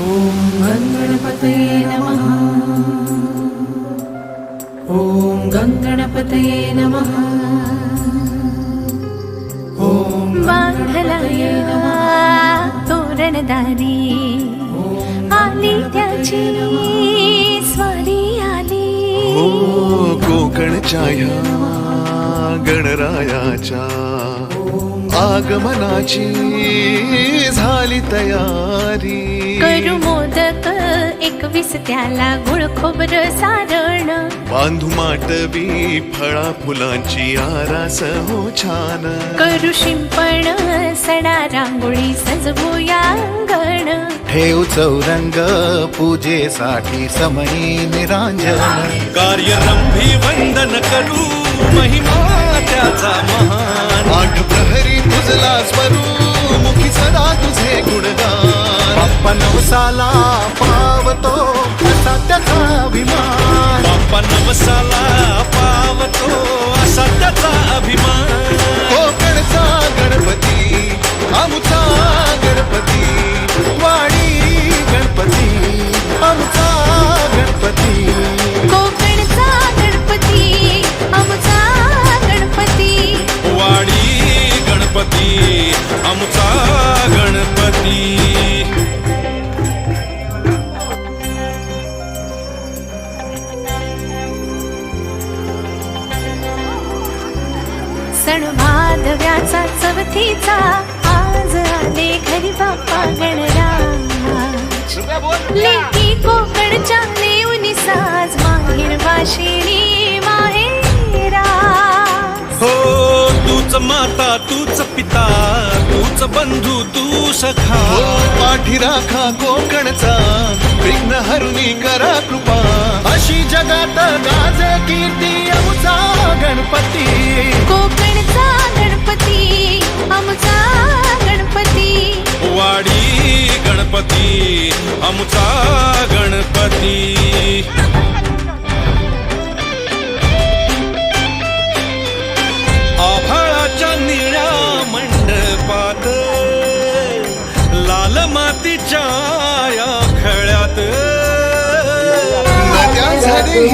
ॐ गङ्गणपतये नमः। ॐ गङ्गणपतये नमः। ॐ बांधलाय तोरणदारी आली त्याची स्वारी आली हो कोकणच्या ह्या गणरायाच्या आगमनाची झाली तयारी. करू मोदक एकवीस त्याला गुळ खोबर सारण बांधू माटवी फळा फुलांची आरास हो छान. करू शिंपण सडा रांगोळी सजवूया अंगण ठेव चौरंग पूजेसाठी समयी निरांजन. कार्यरंभी वंदन करू महिमा त्याचा महान. आठ प्रहरी तुझला स्वरू मुखी सदा तुझे गुणगान. बाप्पा नवसाला पावतो असा त्याचा अभिमान. बाप्पा नवसाला पावतो असा त्याचा अभिमान. सण भादव्याचा चवथीचा आज आले घरी बाप्पा गणराज लेकी कोकणच्या नेऊनी साज माहेर वाशिणी माहेरा. हो तूच माता तूच पिता तूच बंधू तू सखा. हो पाठी राखा कोकणचा विघ्न हरुनी करा कृपा. अशी जगात गाजे कीर्ती आमचा गणपती. गणपती आमचा गणपती. आभाळाच्या निळ्या मंडपात लाल मातीच्या या खळ्यात. नद्या झाली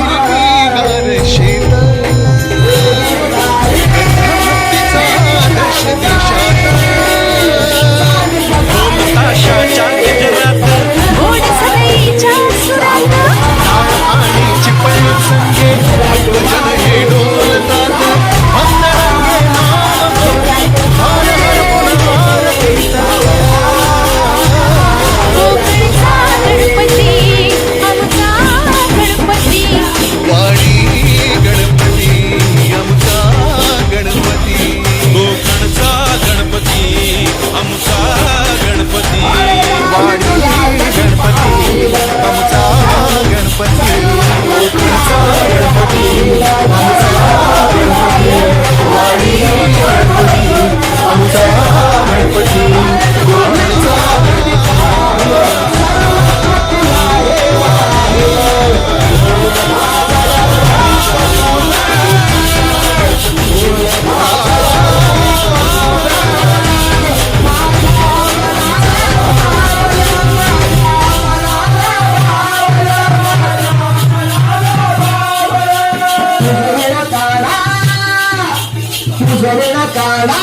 तुझं काढा.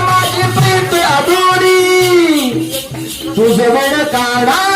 माझी प्रीत अधुरी. तुझं वेळ काढा.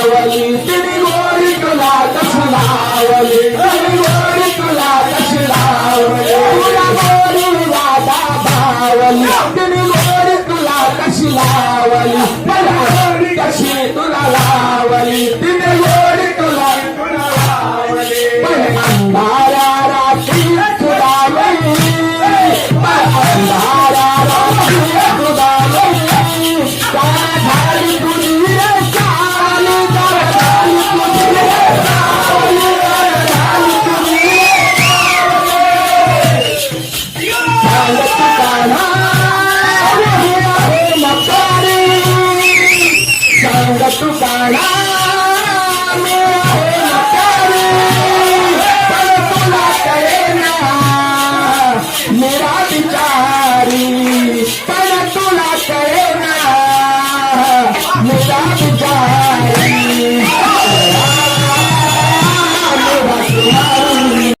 लावली तिने गोरी तुला कस लावली? तिने गोरी तुला कस लावली? तुला गोरी वादा भावली तिने गोरी तुला कशी लावली? मला गोरी कशी तुला लावली? तिने गोरी तुला तुला लावली? पण to fight.